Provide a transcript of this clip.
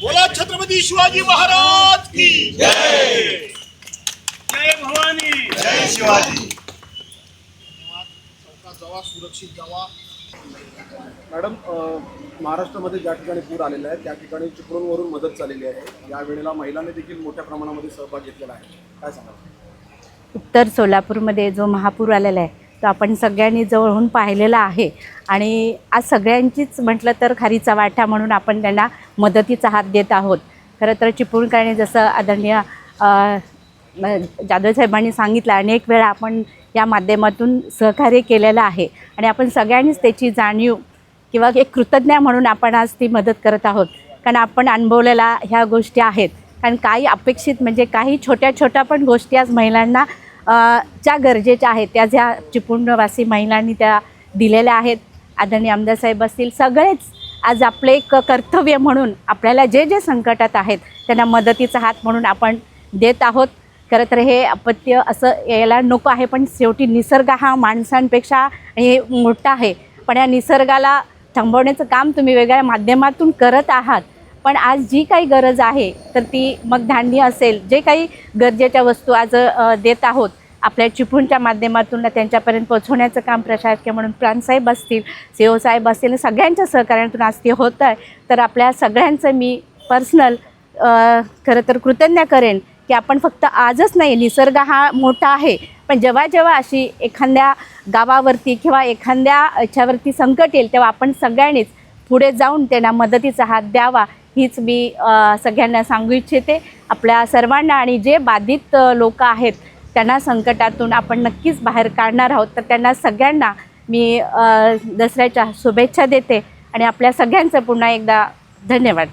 बोला छत्रपती शिवाजी महाराज की जय. जय भवानी. जय शिवाजी. सुरक्षित जावा. मॅडम महाराष्ट्रामध्ये ज्या ठिकाणी पूर आलेला आहे त्या ठिकाणी चिपळूणवरून मदत चाललेली आहे. या वेळेला महिलांनी देखील मोठ्या प्रमाणामध्ये सहभाग घेतलेला आहे. काय सांगाल? उत्तर सोलापूरमध्ये जो महापूर आलेला आहे तो आपण सगळ्यांनी जवळहून पाहिलेला आहे. आणि आज सगळ्यांचीच म्हटलं तर खारीचा वाटा म्हणून आपण त्यांना मदतीचा हात देत आहोत. खरं तर चिपळूणकरांनी जसं आदरणीय जाधव साहेबांनी सांगितलं अनेक वेळा आपण या माध्यमातून सहकार्य केलेलं आहे. आणि आपण सगळ्यांनीच त्याची जाणीव किंवा एक कृतज्ञ म्हणून आपण आज ती मदत करत आहोत. कारण आपण अनुभवलेल्या ह्या गोष्टी आहेत. कारण काही अपेक्षित म्हणजे काही छोट्या छोट्या पण गोष्टी आज महिलांना ज्या गरजेच्या आहेत त्या ज्या चिपुंडवासी महिलांनी त्या दिलेल्या आहेत. आदरणीय आमदार साहेब असतील सगळेच आज आपले एक कर्तव्य म्हणून आपल्याला जे जे संकटात आहेत त्यांना मदतीचा हात म्हणून आपण देत आहोत. खरं तर हे अपत्य असं यायला नको आहे पण शेवटी निसर्ग हा माणसांपेक्षा हे मोठा आहे. पण या निसर्गाला थांबवण्याचं काम तुम्ही वेगळ्या माध्यमातून करत आहात. पण आज जी काही गरज आहे तर ती मग धान्य असेल. जे काही गरजेच्या वस्तू आज देत आहोत आपल्या चिपळूणच्या माध्यमातून त्यांच्यापर्यंत पोहोचवण्याचं काम प्रशासकीय म्हणून प्राणसाहेब असतील सी ओ साहेब असतील सगळ्यांच्या सहकार्यातून आज ते होतं आहे. तर आपल्या सगळ्यांचं मी पर्सनल खरं तर कृतज्ञ करेन. की आपण फक्त आजच नाही निसर्ग हा मोठा आहे. पण जेव्हा जेव्हा अशी एखाद्या गावावरती किंवा एखाद्या याच्यावरती संकट येईल तेव्हा आपण सगळ्यांनीच पुढे जाऊन त्यांना मदतीचा हात द्यावा हीच मी सगळ्यांना सांगू इच्छिते. आपल्या सर्वांना आणि जे बाधित लोक आहेत त्यांना संकटातून आपण नक्कीच बाहेर काढणार आहोत. तर त्यांना सगळ्यांना मी दसऱ्याच्या शुभेच्छा देते आणि आपल्या सगळ्यांचं पुन्हा एकदा धन्यवाद.